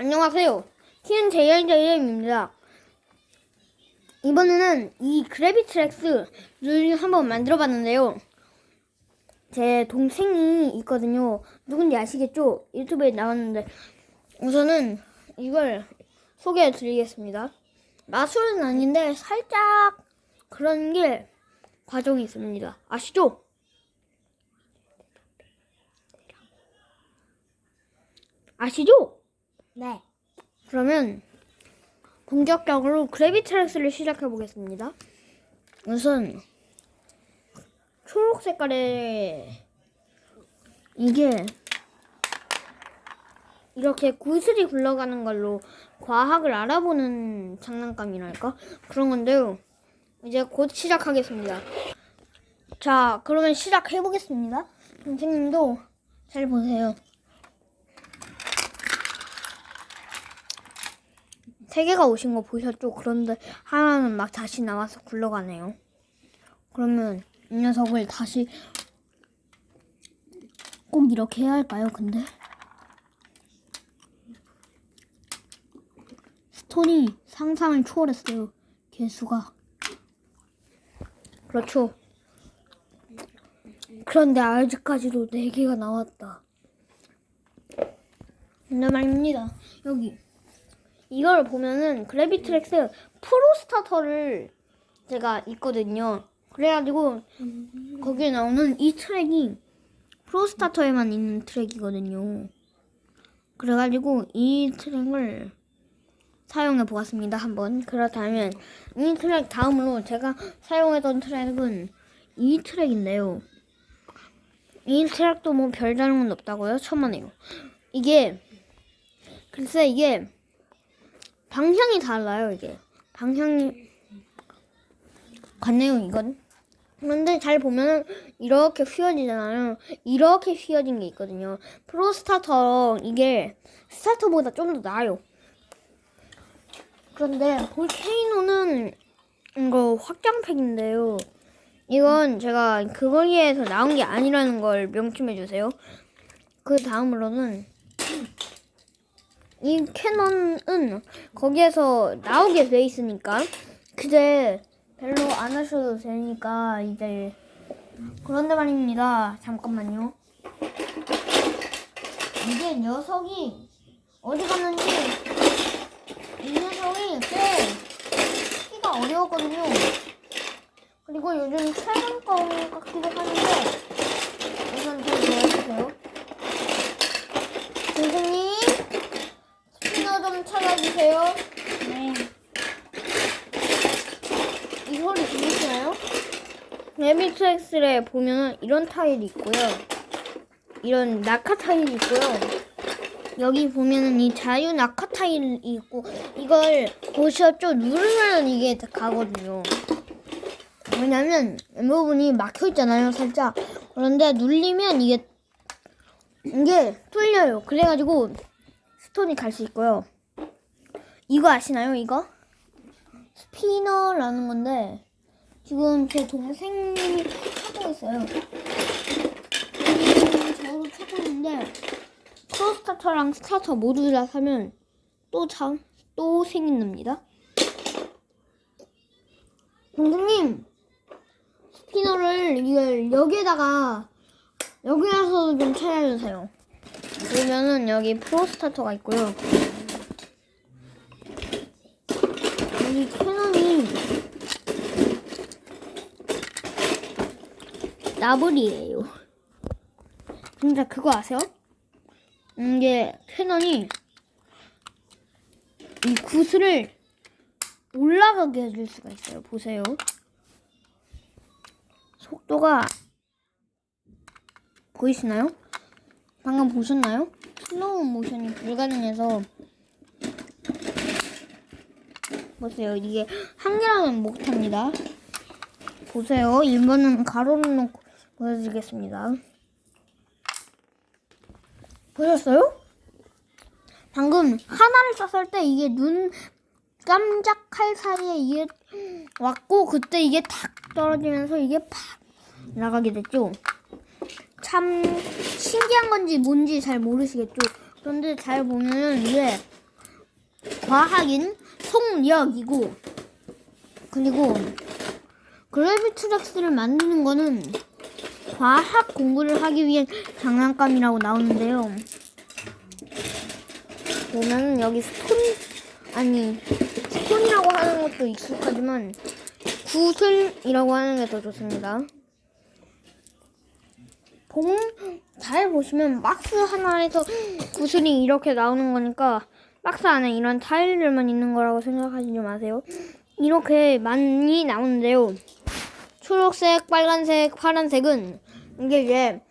안녕하세요. TNJJM입니다. 이번에는 이 그래비트렉스를 한번 만들어 봤는데요. 제 동생이 있거든요. 누군지 아시겠죠? 유튜브에 나왔는데 우선은 이걸 소개해 드리겠습니다. 마술은 아닌데 살짝 그런 게 과정이 있습니다. 아시죠? 아시죠? 네. 그러면 본격적으로 그래비트렉스를 시작해 보겠습니다. 우선 초록 색깔의 이게 이렇게 구슬이 굴러가는 걸로 과학을 알아보는 장난감이랄까 그런 건데요. 이제 곧 시작하겠습니다. 자, 그러면 시작해 보겠습니다. 선생님도 잘 보세요. 세 개가 오신 거 보셨죠? 그런데 하나는 막 다시 나와서 굴러가네요. 그러면 이 녀석을 다시 꼭 이렇게 해야 할까요? 근데 스톤이 상상을 초월했어요. 개수가 그렇죠. 그런데 아직까지도 네 개가 나왔다. 근데 말입니다. 여기 이걸 보면은 그래비트렉스 프로스타터를 제가 있거든요. 그래가지고 거기에 나오는 이 트랙이 프로스타터에만 있는 트랙이거든요. 그래가지고 이 트랙을 사용해 보았습니다. 한번 그렇다면 이 트랙 다음으로 제가 사용했던 트랙은 이 트랙인데요. 이 트랙도 뭐 별다른 건 없다고요? 천만에요. 이게 글쎄 이게 방향이 달라요 이게. 방향이 같네요 이건 그런데 잘 보면은 이렇게 휘어지잖아요. 이렇게 휘어진 게 있거든요. 프로 스타터 이게 스타터보다 좀 더 나아요. 그런데 볼케이노는 이거 확장팩인데요. 이건 제가 그거기에서 나온 게 아니라는 걸 명심해 주세요. 그 다음으로는 이 캐논은 거기에서 나오게 돼 있으니까 그제 별로 안 하셔도 되니까 이제 그런데 말입니다. 잠깐만요. 이게 녀석이 어디 갔는지 이 녀석이 꽤 키가 어려웠거든요. 그리고 요즘 최근 거 같기도 하는데 우선 좀 보여주세요. 선생님 좀 찾아주세요. 네. 이 소리 들리시나요? 레비트엑스에 보면 이런 타일이 있고요. 이런 낙하 타일이 있고요. 여기 보면은 이 자유 낙하 타일이 있고 이걸 보셨죠? 누르면 이게 가거든요. 왜냐면 이 부분이 막혀 있잖아요, 살짝. 그런데 눌리면 이게 이게 뚫려요. 그래가지고 스톤이 갈 수 있고요. 이거 아시나요? 이거? 스피너라는 건데 지금 제 동생님이 찾고 있어요. 음, 저도 찾고 있는데 프로스타터랑 스타터 모두 다 사면 또 참, 또 생긴답니다. 동생님 스피너를 이걸 여기에다가 여기에서 좀 찾아주세요. 그러면은 여기 프로스타터가 있고요. 여기 캐논이 나블이에요. 근데 그거 아세요? 이게 캐논이 이 구슬을 올라가게 해줄 수가 있어요. 보세요. 속도가 보이시나요? 방금 보셨나요? 슬로우 모션이 불가능해서 보세요. 이게 한 개라면 못합니다. 보세요. 1번은 가로를 놓고 보여드리겠습니다. 보셨어요? 방금 하나를 쐈을 때 이게 눈 깜짝할 사이에 이게 왔고 그때 이게 탁 떨어지면서 이게 팍 나가게 됐죠. 참 신기한 건지 뭔지 잘 모르시겠죠. 그런데 잘 보면 이게 과학인 속력이고 그리고 그래비트렉스를 만드는 거는 과학 공부를 하기 위한 장난감이라고 나오는데요. 보면 여기 스톤 아니 스톤이라고 하는 것도 익숙하지만 구슬이라고 하는 게 더 좋습니다. 봉, 잘 보시면 박스 하나에서 구슬이 이렇게 나오는 거니까 박스 안에 이런 타일들만 있는 거라고 생각하지 마세요. 이렇게 많이 나오는데요. 초록색, 빨간색, 파란색은 이게 이제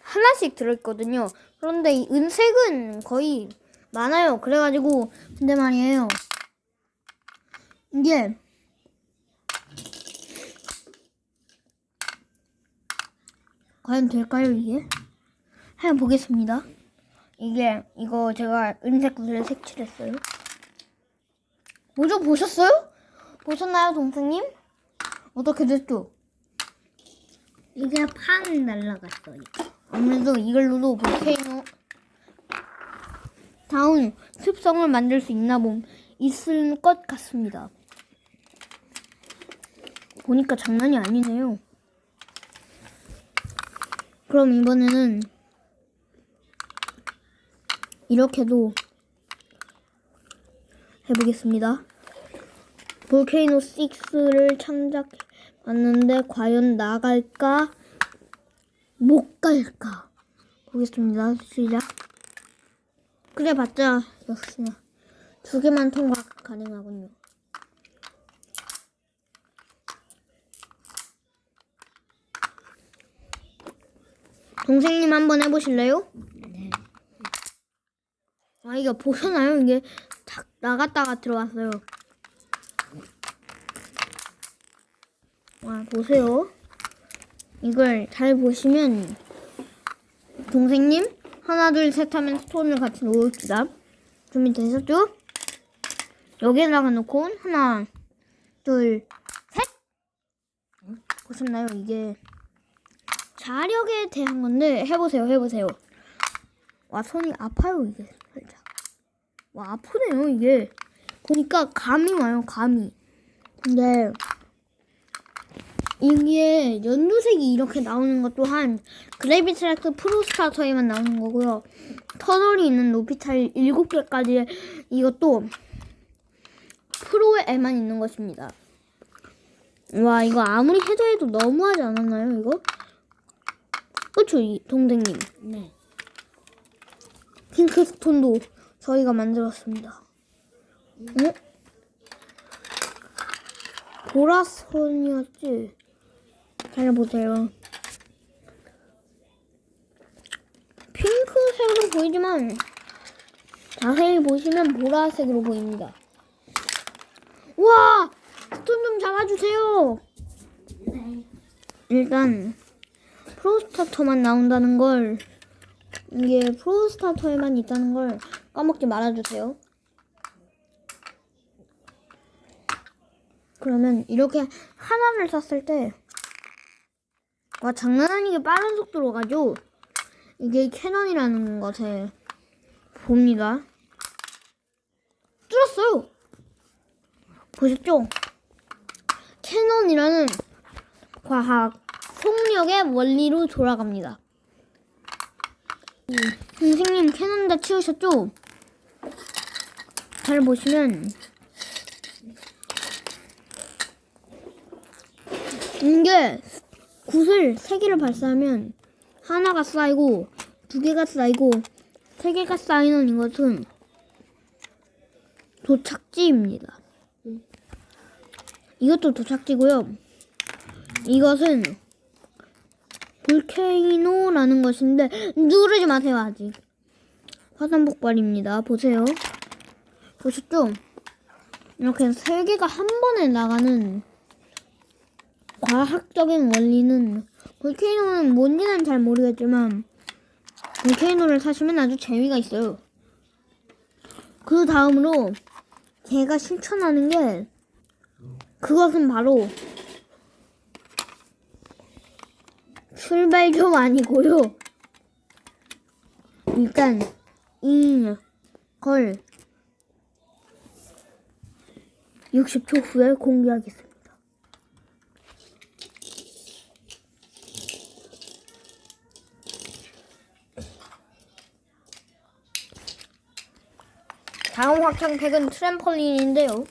하나씩 들어있거든요. 그런데 이 은색은 거의 많아요. 그래가지고 근데 말이에요. 이게 과연 될까요 이게? 한번 보겠습니다. 이게 이거 제가 은색 구슬에 색칠했어요. 뭐죠 보셨어요? 보셨나요 동생님? 어떻게 됐죠? 이게 팡 날라갔어요. 아무래도 이걸로도 볼케이노 다운 습성을 만들 수 있나 봄 있을 것 같습니다. 보니까 장난이 아니네요. 그럼 이번에는 이렇게도 해보겠습니다. 볼케이노 6를 창작해 봤는데 과연 나갈까 못 갈까 보겠습니다. 시작. 그래 봤자 역시나 두 개만 통과 가능하군요. 동생님 한번 해보실래요? 네. 아 이거 보셨나요? 이게 탁 나갔다가 들어왔어요. 와 보세요. 이걸 잘 보시면 동생님 하나 둘 셋 하면 스톤을 같이 놓읍시다. 준비되셨죠? 여기에다가 놓고 하나 둘 셋. 보셨나요? 이게 자력에 대한 건데 해보세요. 해보세요. 와 손이 아파요 이게 살짝. 와 아프네요 이게. 보니까 감이 와요 감이. 근데 이게 연두색이 이렇게 나오는 것 또한 그래비트랙스 프로스타터에만 나오는 거고요. 터널이 있는 노피탈 7개까지 이것도 프로에만 있는 것입니다. 와 이거 아무리 해도 해도 너무하지 않았나요 이거? 그쵸 이 동생님 네. 핑크스톤도 저희가 만들었습니다. 어? 보라선이었지? 잘 보세요. 핑크색으로 보이지만 자세히 보시면 보라색으로 보입니다. 와! 스톤 좀 잡아주세요! 네. 일단 프로스타터만 나온다는 걸 이게 프로스타터에만 있다는 걸 까먹지 말아주세요. 그러면 이렇게 하나를 샀을 때, 와, 장난 아니게 빠른 속도로 가죠? 이게 캐논이라는 것에 봅니다. 뚫었어요! 보셨죠? 캐논이라는 과학, 속력의 원리로 돌아갑니다. 선생님 캐논 다 치우셨죠? 잘 보시면 이게 굿을 세 개를 발사하면 하나가 쌓이고 두 개가 쌓이고 세 개가 쌓이는 이것은 도착지입니다. 이것도 도착지고요. 이것은 볼케이노라는 것인데 누르지 마세요 아직. 화산 폭발입니다. 보세요. 보셨죠? 이렇게 세 개가 한 번에 나가는 과학적인 원리는 볼케이노는 뭔지는 잘 모르겠지만 볼케이노를 사시면 아주 재미가 있어요. 그 다음으로 제가 실천하는 게 그것은 바로 출발 좀 아니고요. 일단 이걸 60초 후에 공개하겠습니다. 다음 확장팩은 트램펄린인데요.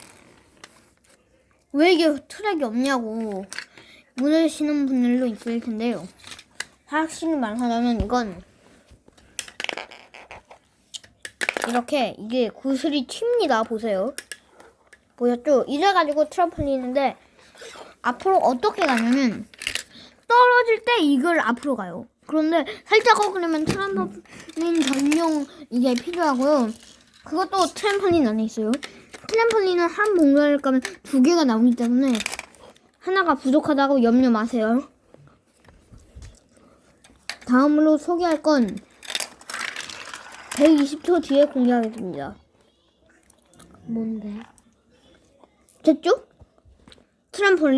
왜 이게 트랙이 없냐고 물으시는 분들도 있을 텐데요. 확실히 말하자면 이건 이렇게 이게 구슬이 튑니다. 보세요. 보였죠? 이래가지고 트램펄린인데 앞으로 어떻게 가냐면 떨어질 때 이걸 앞으로 가요. 그런데 살짝 꺾으려면 트램펄린 전용 이게 필요하고요. 그것도 트램펄린 안에 있어요. 트램펄린은 한 봉다리를 까면 두 개가 나오기 때문에 하나가 부족하다고 염려 마세요. 다음으로 소개할 건 120초 뒤에 공개하겠습니다. 뭔데? 됐죠? 트램펄린